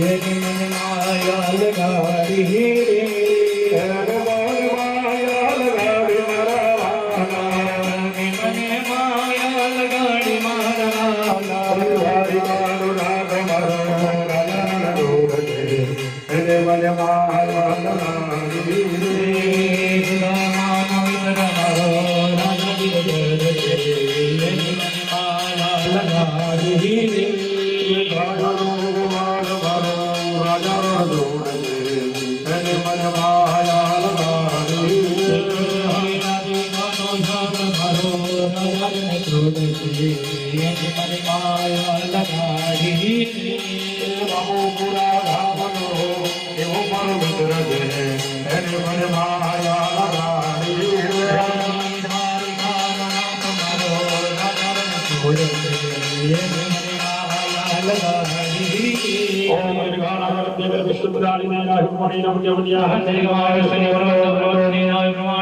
મને માયા લગાડી કલશ પકડી રાખો તમે ઓમ નિર્ગાનાગરમ વિશ્વપદાની વિનાહિમારે નવજવન્યાહં દીર્ઘમાર્ય ભવંતો નોંદ દેનાહિમારે નવજવન્યાહં દીર્ઘમાયુસ્તુ મસ્તકે લગાવો મારી બેન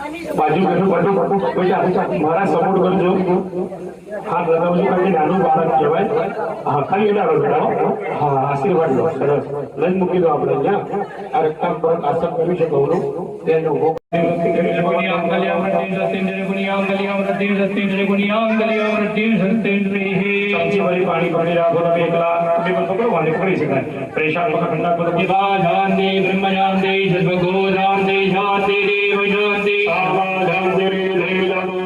બાજુ ગયું બધું પછી મારા સપોર્ટ કરજો હા લગાવજો કારણ કે નાનું બાળક કહેવાય હા ખાલી એના રડો હા આશીર્વાદ લો સરસ લઈ મૂકી દો આપણે ત્યાં આ રક્તમ પર આસન કર્યું છે ગૌરવ તેનો ભોગ સબ્જી ભરી પાણી ભરી રાખો તમે એકલા તમે પણ પકડો વાને પકડી શકાય પરેશાન પકડ ઠંડા કરો કે સામાધાન દેવી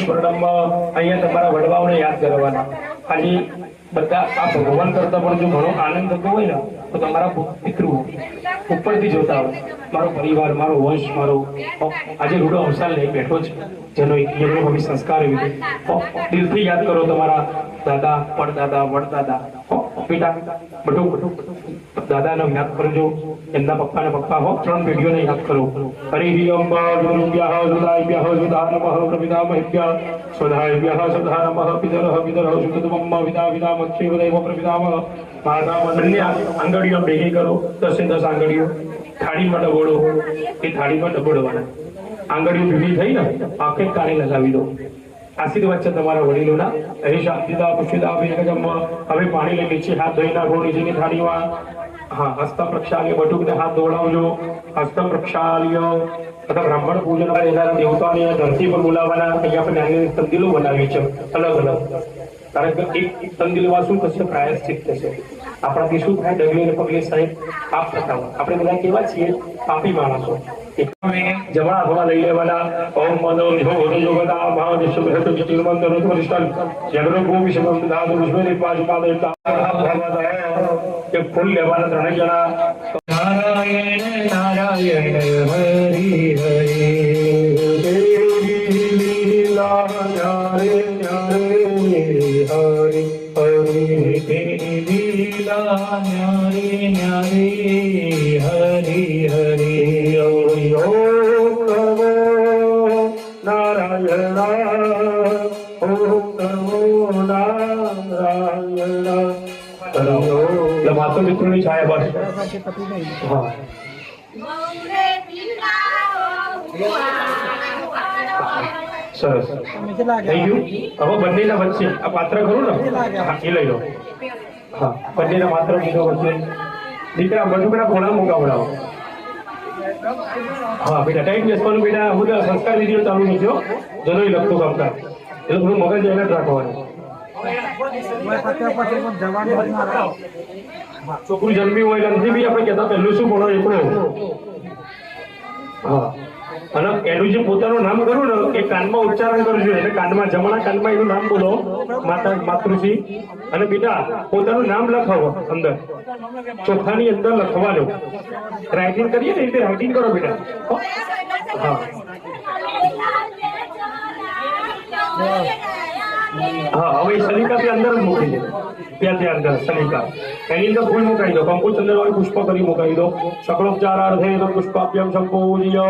પિતૃસ્મરણમાં અહીંયા તમારા વડવાઓને યાદ કરવાના. આજે બધા આ ભગવાન કરતા પણ જો ઘણો આનંદ થતો હોય ને, તો તમારા પિતૃ ઉપરથી જોતા હોય મારો પરિવાર, મારો વંશ, મારો આજે રૂડો અવસાન લઈ બેઠો છે. જેનો યજ્ઞ સંસ્કાર એવી દિલથી યાદ કરો તમારા દાદા પડદાદા વડદાદા. બેટા બધું દાદાને યાદ કરજો, એમના પપ્પાના પપ્પા હો, ત્રણ પેઢીઓને યાદ કરો. હરિ અંબા ગુરુભ્યઃ સુદાયભ્યઃ સુધા નમઃ પ્રપિતામહેભ્યઃ સ્વધાયભ્યઃ સ્વધા નમઃ પિતરઃ પિતરઃ વિદા વિદા બંને આંગળીઓ ભેગી કરો દસે દસ આંગળીઓ. થાળીમાં ડબોડો. એ થાળીમાં ડબોડવાના. આંગળીઓ ભેગી થઈ ને આખે કાને લગાવી દો. આશીર્વાદ છે તમારા વડીલોના. હે શાંતિદા ભેગજમ હવે પાણી લઈ નીચે હાથ ધોઈ નાખો નીચેની થાળીમાં. હા હસ્ત પ્રક્ષાલ્ય બટુકને હાથ દોડાવજો હસ્ત પ્રક્ષાલ્ય. તથા બ્રાહ્મણ પૂજન એના દેવતાને ધરતી પર બોલાવવાના. અહીંયા આપણે નાની સંદિલો બનાવી છે. અલગ અલગ. કારણ કે એક તંદીલમાં શું થશે પ્રાયશ્ચિત થશે આપણાથી શું થાય ડગલે ને પગલે સાહેબ પાપ થતા હોય આપણે બધા કેવા છીએ પાપી માણસો જમણા હાથમાં લઈ લેવાના ઓમ મનો વિહો હોતો જોગતા ભાવ નિશ્ચિત હેતુ ચિતિર્મંત ઋતુ પરિષ્ઠાન જગરો ભૂમિ શબ્દ ધાતુ વિશ્વની પાંચ પાદ કે ફૂલ લેવાના ત્રણેય જણા નારાયણ નારાયણ હરિ માતા મિત્રોની છાયા બસ હા. સરસ. થઈ ગયું હવે બંનેના વચ્ચે આ પાત્ર ખરું ને? હા, એ લઈ લો. હા, બંનેના પાત્ર બીજો વચ્ચે. દીકરા બધું ખોણા મુકાવડાવો હા, બેટા, ટાઈમ બેસવાનું બેટા. હું સંસ્કાર વિધિઓ ચાલુ નથી જનોઈ લખતો કામકાર એટલે થોડું મગજ એને જ રાખવાનું. છોકરું જન્મી હોય નથી બી આપણે કહેતા પહેલું શું ભણો એકડો હા અને એનું જે પોતાનું નામ કર્યું ને એ કાનમાં ઉચ્ચારણ કરજો એટલે કાનમાં જમણા કાનમાં એનું નામ બોલો માતા માતૃશ્રી અને બેટા પોતાનું નામ લખાવો અંદર ચોખાની અંદર લખવાનું રાઇટિંગ કરીએ ને એ રીતે રાઇટિંગ કરો બેટા હો? હા હા હવે એ સલિકા ત્યાં અંદર જ મૂકી દે ત્યાં ત્યાં અંદર સલિકા એની અંદર ફૂલ મુકાઈ દો કંકુ ચંદ્ર વાળી પુષ્પ કરી મુકાઈ દો સકળોપચાર અર્થે તો પુષ્પાભ્યમ સંપૂજ્ય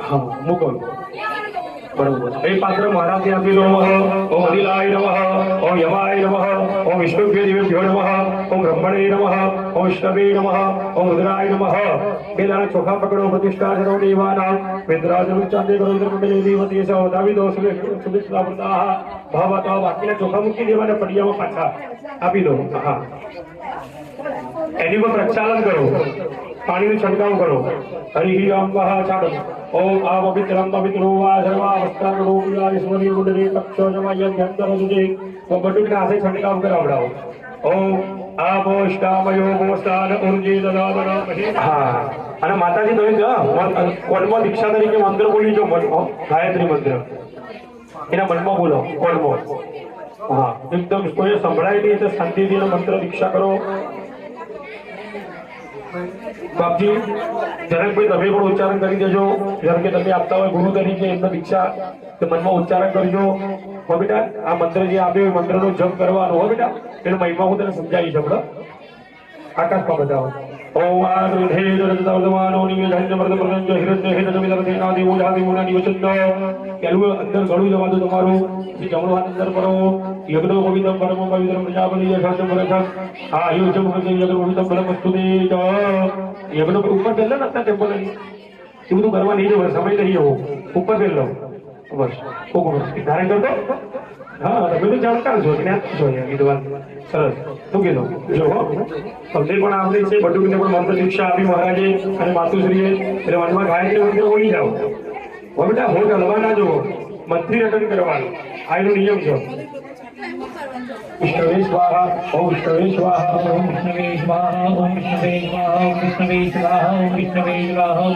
હા મૂકો બરોબર એ પાત્ર મહારાજને આપી દો ઓમ અનિલાય નમઃ ઓમ યમાય નમઃ ઓમ વિષ્ણુભ્ય દેવેભ્યો નમઃ ઓમ બ્રહ્મણે નમઃ ઓમ વિષ્ણવે નમઃ ઓમ રુદ્રાય નમઃ બે દાણા ચોખા પકડો પ્રતિષ્ઠા કરો દેવાના વેદરાજનું ચાંદે કરો ઇન્દ્રમંડળે દેવતી સૌ દાવી દો સુબે સુબિસ્લા વૃતાહ ભાવતા બાકીના ચોખા મૂકી દેવાના પડિયામાં પાછા આપી દો હા એની પર પ્રક્ષાલન કરો पानी में छिड़काव करो। हरि ही ओम वह छाड़ो ओम अपवित्रम पवित्रो वा सर्वा वस्त्र रूप या ईश्वरी मुंडरे पक्षो जमा यद सुजे वो बटुक ना से छिड़काव कराओ डाओ ओम आपोष्टामयो गोष्टान उर्जे ददादना हाँ અને માતાજી તમે मंत्र बोली जो मन બોલી જો મનમાં ગાયત્રી મંત્ર એના મનમાં બોલો કોલમાં एकदम कोई કોઈ नहीं तो તો શાંતિથી मंत्र दीक्षा करो. બાપજી જનકભાઈ તમે પણ ઉચ્ચારણ કરી દેજો. જેમ કે તમે આપતા હોય ગુરુ તરીકે એમને દીક્ષા તો મનમાં ઉચ્ચારણ કરજો. હો બેટા, આ મંત્ર જે આપ્યો એ મંત્રનો જપ કરવાનો. હો બેટા, એનો મહિમા હું તને સમજાવીશ હમણાં. આકાશમાં બતાવો. बस છો हा વિદ્વાન સરસ. શું કીધું જો હો. તમને પણ આપણે છે બટુકને પણ મંત્ર આપી મહારાજે અને માતુશ્રીએ એટલે મનમાં ગાયત્રી મંત્ર બોલી જાઓ. હવે બેટા હોટ હલવા ના જુઓ. મંત્રી રટન કરવાનું. આ એનો નિયમ છે. विष्णवेश्वाः ॐ विष्णवेश्वाः ॐ विष्णवेश्वाः ॐ विष्णवेश्वाः ॐ विष्णवेश्वाः ॐ विष्णवेश्वाः ॐ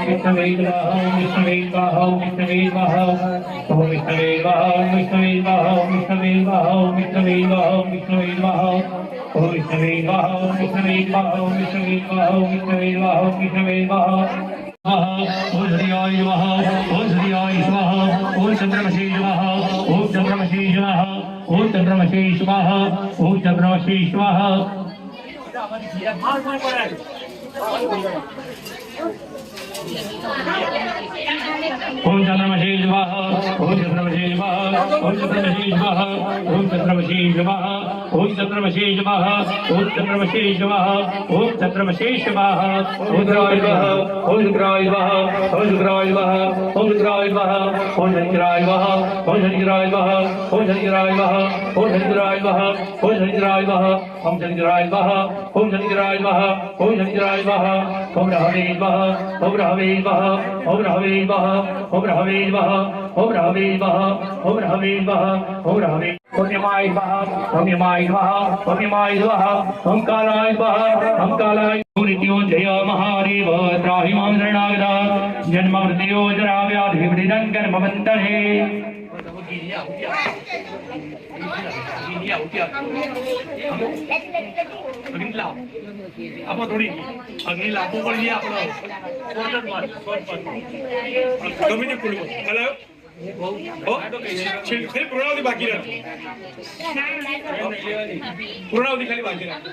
ओम श्रियाय नमः ओम श्रियाय नमः ओम चंद्रमसी नमः ओम ओम चंद्रमशे स्वाह ओम चंद्रमशे शिवाह ओम चंद्रमशी विवाह ओम चंद्रमशी विवाह ओम चंद्रमशी विवाह ओम चंद्रमशी विवाह ओम चंद्रमशी विवाह ओम चंद्रमशी विवाह ओम चंद्रमशी विवाह ओम चंद्राय वह ओम चंद्राय वह ओम चंद्राय वह ओम चंद्राय वह ओम चंद्राय वह ओम चंद्राय वह ओम चंद्राय वह ओम चंद्राय वह ओम चंद्राय वह ओम चंद्राय वह ओम चंद्राय वह ओम चंद्राय वह ओम राहवे वह ओम राहवे हवे वह ओम हवे वह ओम हवे वह ओम हवे वह ओम हवे वह ओम हवे पुण्यमाय वह पुण्यमाय वह जन्म मृत्योजरा અગ્નિ લાવ આપો થોડી અગ્નિ લાવવું પણ જે આપણો ગમે તે ખુલ્લો હલાવ પૂર્ણાવતી બાકી રાખ પૂર્ણાવતી ખાલી બાકી રાખ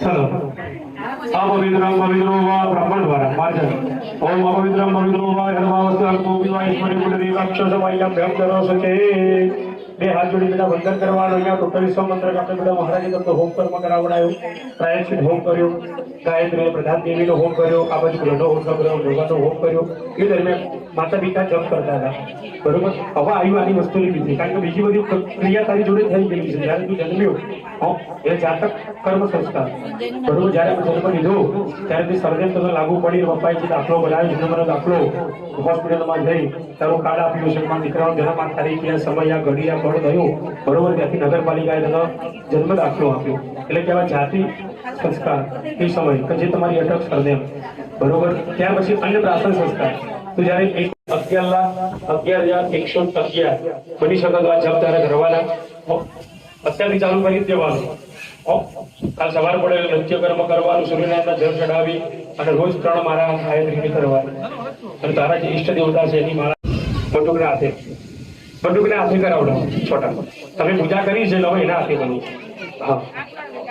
ચલો. અપવિત્રમ પવિત્રો વા બ્રાહ્મણ દ્વારા વાંચન ઓમ અપવિત્રમ પવિત્રો વા યર્વાવસ્તુ ગોવિંદવા ઈશ્વરી પુનરી રાક્ષસ વાયમ ભ્યમ કરો સકે બે હાથ જોડી બેટા વંદન કરવાનો. અહીંયા ટોટલ વિશ્વ મંત્ર બધા મહારાજે તમને હોમ કર્મ કરાવડાયો. પ્રાયશ્ચિત હોમ કર્યો. ગાયત્રી પ્રધાન દેવીનો હોમ કર્યો. આ બાજુ ગ્રહનો હોમ કર્યો. હોમ કર્યો. એ દરમિયાન માતા પિતા જપ કરતા હતા. બરોબર? હવે આવ્યું આની વસ્તુની બીજી કારણ કે બીજી બધી ક્રિયા તારી જોડે થઈ ગયેલી છે. જ્યારે તું જન્મ્યો એ જાતક કર્મ સંસ્કાર. બરોબર? જ્યારે મેં જન્મ લીધો, ત્યારે તે સર્જન તને લાગુ પડી, પપ્પાએ જે દાખલો બનાવ્યો જન્મનો દાખલો હોસ્પિટલમાં જઈ તારો કાર્ડ આપ્યું છે. મારા દીકરાનો જન્મ આ તારીખ, આ સમય, આ ઘડી, આ પળ થયો. બરોબર? ત્યાંથી નગરપાલિકાએ તને જન્મ દાખલો આપ્યો. એટલે કેવા જાતિ સંસ્કાર. એ સમય, કે જે તમારી અટક સર્જન. બરોબર? ત્યાર પછી અન્ય પ્રાસન સંસ્કાર. તો જ્યારે અગિયાર લાખ અગિયાર હજાર એકસો અગિયાર, બની શકે તો આ જપ તારે કરવાના અત્યારથી ચાલુ કરી દેવાનું. કાલ સવાર પડે એટલે નિત્ય કર્મ કરવાનું, સૂર્યનારાયણના જળ ચડાવી અને રોજ ત્રણ મારા ગાયત્રી કરવાની. અને તારા જે ઈષ્ટ દેવતા છે, એની મારા બટુકના હાથે. બટુકના હાથે કરાવડાવો, છોટા. તમે પૂજા કરી છે એટલે એના હાથે બની. હા.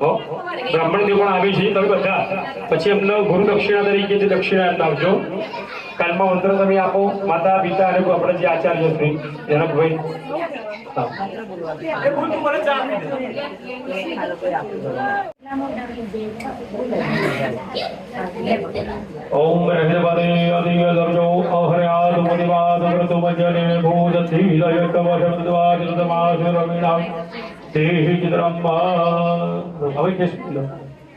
બ્રાહ્મણ પણ આવી છે, તમે બધા. પછી એમને ગુરુ દક્ષિણા તરીકે જે દક્ષિણા એમને આપજો. કાલમાં મંત્ર તમે આપો, માતા, પિતા અને આપણે જે આચાર્ય શ્રી જનકભાઈ ઓમ રજપદે અધિય દર્જો અહર્યાદ મુનિવાદ મૃતુમજને ભૂદધિ લયકમશબ્દવાદ ઋતમાસ રવિણામ. દેહિ ચિત્રમ્મા હવે કે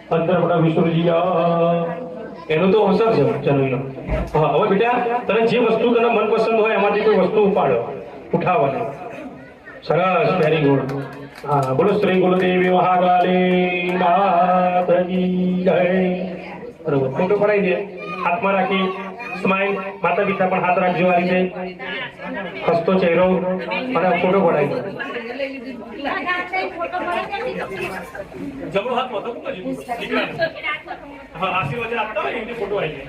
અંતર મોટા વિષ્ણુજીયા એનો તો અવસર છે જન્મનો હવે બેટા તને જે વસ્તુ તને મનપસંદ હોય એમાંથી કોઈ વસ્તુ ઉપાડો ઉઠાવવાની સરસ વેરી ગુડ હા બોલો શ્રી ગુરુદેવી મહાકાલી માતજી જય બરોબર ફોટો પડાવી દે. હાથમાં રાખી. સ્માઈલ માતા પિતા પણ હાથ રાખજો આ રીતે. હસતો ચહેરો અને ફોટો પડાવી જમણો હાથ મૂકો હા આશીર્વાદ આવી જાય.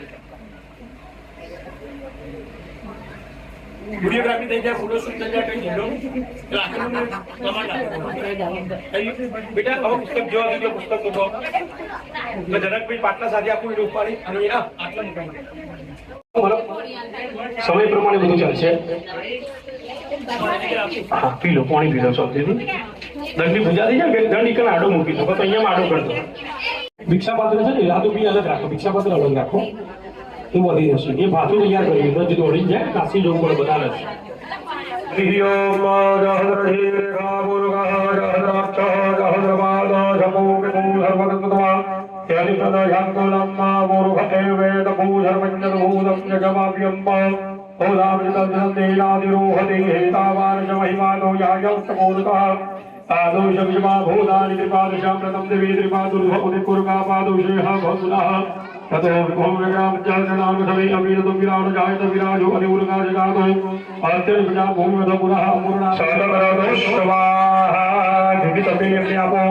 પુસ્તક જોવા દીધો જનકભાઈ પાટલા સાથે આપું વીડિયો ઉપાડી અને આટલા મુકાઈ સમય પ્રમાણે બધું ચાલશે હા પી લો પાણી પી લો શાંતિથી દંડની પૂજા થઈ જાય દંડ કને આડો મૂકી દો તો અહીંયા આડો કરજો ભિક્ષા પાત્ર છે ને રાતો બી અલગ રાખો ભિક્ષા પાત્ર અલગ રાખો એ વધી જશે એ ભાતું તૈયાર કરી નજી દોડી જાય કાશી જવું પડે બધા નથી હરિ ઓમ રહદ્ર हरिप्रदशङ्कुलम्मा मूर्भदेवेदभूधर्मञ्जभूतं जगमाव्यम्बा ओलामृतन्दीलादिरोहति हेतावारशमहिमानो यायौस्तमूर्तः आदौ शमिमा भूतानि त्रिपादशामृतं दिवि त्रिपादुर्भपुनिकुर्गापादुषेः भवतुनः ततो भूम्यगामज्जागणामसमे अमीरतं विराजजायत विराजो अनिवर्गा जगातो अत्यर्भजा भूम्यध पुनः पूर्णा। सर्वरदुष्टवाः द्वितपे व्यापो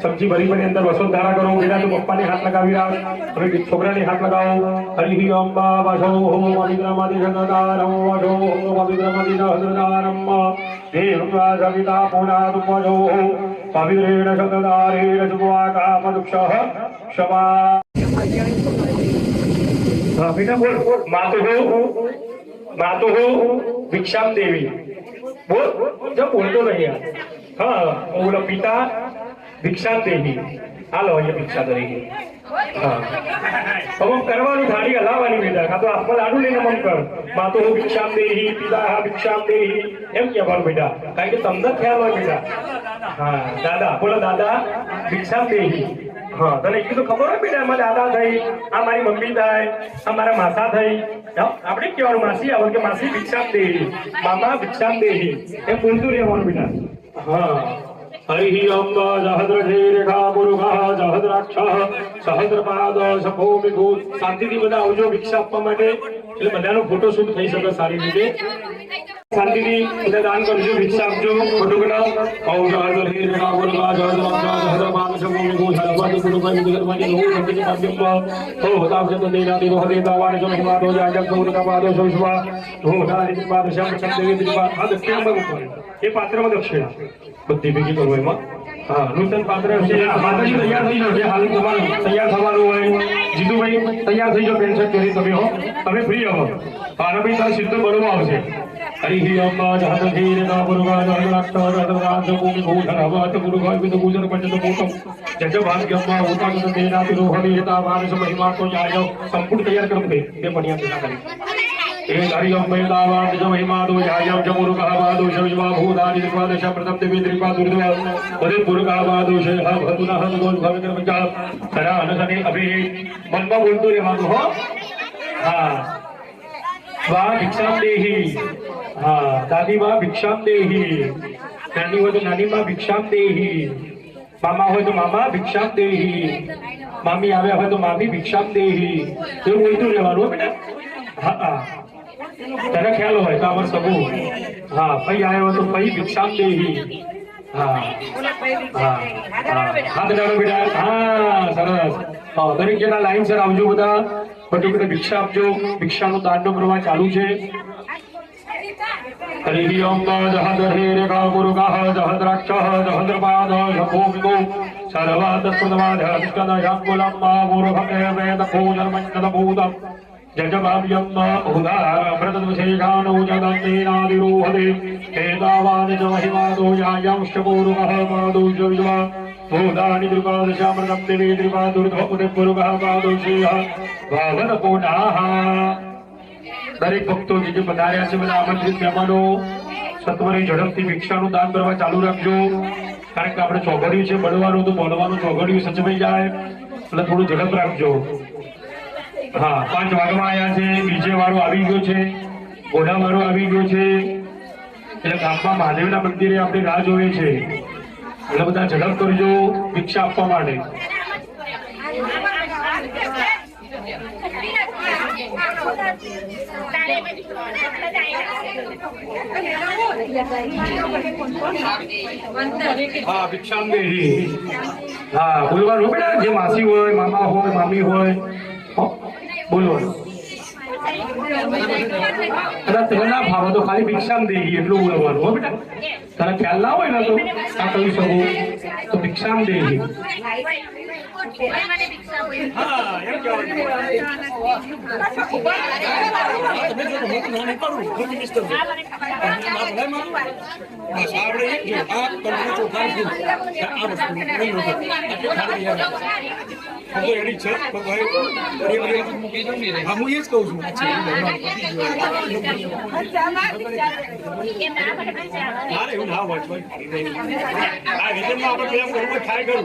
સબ્જી ભરી ભરી અંદર વસુંધરા કરો વિરાટ પપ્પાને હાથ લગાવી રાખ હવે છોકરાને હાથ લગાવો હરિ ઓમ બાબા ઓમ પવિત્રમતિ જગદાર ઓમ વાજો ઓમ પવિત્રમતિ જગદારમ દેવતા સવિતા પુનાદ વાજો પવિત્રેણ જગદારેણ જુવાકા પદુક્ષ ક્ષમા હા બેટા બોલ માતુઃ માતુઃ ભિક્ષામ દેવી બોલ જો બોલતો નહીં યાર. હા બોલો પિતા ભિક્ષામ દેવી હાલો અહીંયા ભિક્ષા તરીકે હા. હવે કરવાનું થાળી હલાવવાની બેટા કાં તો હાથમાં લાડુ લઈને મમ કર. માતો હું ભિક્ષામ દેહી પિતા ભિક્ષામ દેહી એમ કહેવાનું બેટા. કારણ કે તમને ખ્યાલ હોય હા દાદા બોલો દાદા. ભિક્ષામ દેહી હા તને તો ખબર હોય બેટા એમાં દાદા થઈ આ મારી મમ્મી થાય આ મારા માસા થઈ. હા, આપણે કહેવાનું માસી આવે કે માસી ભિક્ષામ દેહી મામા ભિક્ષામ દેહી એમ બોલતું રહેવાનું બેટા. હા. हरिः अम्ब सहस्रधीरेखा मुरुगः सहस्राक्षः સહસ્રપાદ સફો મિગો શાંતિથી બધા આવજો ભિક્ષા આપવા માટે એટલે બધાનો ફોટો શૂટ થઈ શકે સારી રીતે શાંતિથી બધા દાન કરજો ભિક્ષા આપજો ફોટોગ્રાફ ઓમ સહસ્રધીરેખા મુરુગા સહસ્રાક્ષ સહસ્રપાદ સફો મિગો સર્વાદિ ગુરુભાઈ વિદર્ભાઈ નો સંકેત પાદ્યમ હો હોતા જત દેનાદિ રોહદે દાવાને જો હિમાદો જાજક ગૌરકા પાદો સૌસ્વા હો દારી પાદ શ્યામ ચંદેવી દિપાદ આ દક્ષિણા માં એ પાત્રમાં દક્ષિણા બધી ભેગી કરવું એમાં. હા, નૂતન પાત્ર છે માતાજી તૈયાર થઈ જશે. હાલ તમારું તૈયાર થવાનું હોય. જીતુભાઈ તૈયાર થઈ જાઓ પેન્શન પહેરી તમે હો. તમે ફ્રી હો. પારાભાઈ ભાઈ તારે સિદ્ધ બરોબર આવશે. હરિ અમ્મા જહત ધીર ના પુરુગા જહત શવિવા ભૂદાની દ્વાદશ પ્રથમ દેવી ત્રિપા દુર્દવ બધે પુરુગા બાદો હ ભતુના હમ ગોલ ભવે કર્મ જા સરા અનસને મનમાં બોલતું રહેવાનું હો હા વા ભિક્ષામ દેહી હા દાદી માં ભિક્ષામ દેહી નાની હોય તો નાની ભિક્ષામ દેહી મામા હોય તો મામા ભિક્ષામ દેહી મામી આવ્યા હોય તો મામી ભિક્ષામ દેહી એવું બોલતું રહેવાનું બેટા હા હા. તને ખ્યાલ હોય તો અમાર સબુ હા, પૈ આવ્યો તો પૈ ભિક્ષામ દે હા. હા હાથ ડાળો બેટા. હા, સરસ. દરેક જણા લાઈન સર આવજો બધા. બધું બધા ભિક્ષા આપજો. ભિક્ષાનો દાનનો પ્રવાહ ચાલુ છે. હરિ ઓમ જહદ હે રેખા ગુરુગાહ જહદ રાક્ષ જહદ પાદ શભો વિગો સર્વાત પ્રદમાદ હસ્કદ શાંગુલમ્મા મુરભકે વેદ ભોજન મંડદ ભૂતમ. जजमाव्यम् बहुधारभृतविशेषानौजगन्देनादिरोहदे एतावान् च महिमादो यायांश्च पूर्वः पादौ च विद्वा भूतानि त्रिपादशामृतम् दिवे त्रिपादुर्ध्वपुरः पादौ श्रेयः भावनपूर्णाः દરેક ભક્તો જે જે પધાર્યા છે બધા આમંત્રિત મહેમાનો સત્વરે ઝડપથી ભિક્ષાનું દાન કરવા ચાલુ રાખજો કારણ કે આપણે ચોઘડ્યું છે બળવાનું તો બોલવાનું ચોઘડ્યું સચવાઈ જાય એટલે થોડું ઝડપ રાખજો હા, પાંચ વાગમાં આવ્યા છે, બીજે વાળો આવી ગયો છે ઘોડા વાળો આવી ગયો છે. એટલે ગામમાં મહાદેવના મંદિરે આપણે રાહ જોઈએ છે. એટલે બધા ઝડપ કરજો ભિક્ષા આપવા માટે. હા ભિક્ષામ દેહી હા બોલવાનું બેટા, જે માસી હોય, મામા હોય, મામી હોય બોલવાનું કદાચ તને ના તો ખાલી ભિક્ષામ દેહી એટલું બોલવાનું, હો બેટા. તને ખ્યાલ ના હોય ને તો આ કહી શકું. તો ભિક્ષામ હા એમ કહેવાનું બસ આપણે એક જો આ તમને ચોખાનું દૂધ. આ વસ્તુ નહીં નહોતું. આટલું ખાલી યાર. હું તો ready જ છે. પણ ભાઈ, ફરી વળી હા, હું એ જ કહું છું. મારે એવું ના હોય ભાઈ. આ રીતેમાં આપણે પેલા ઘરમાં ખાય ખરું.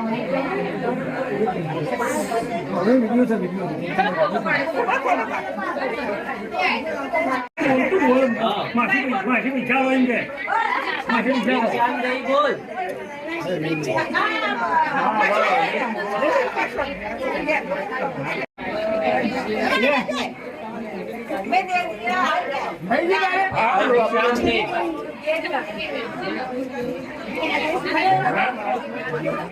માસી માસી વિચારો એમ કે માસી વિચારો બોલ Thank you.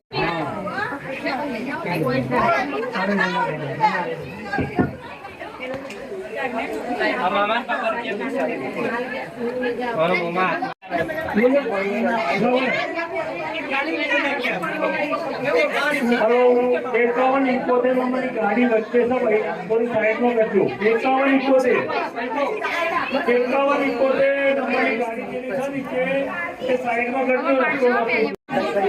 એકાવન ઇકોતેર નંબરની ગાડી વચ્ચે છે ભાઈ થોડી સાઈડમાં કરજો એકાવન ઇકોતેર એકાવન ઇકોતેર નંબરની ગાડી જે છે નીચે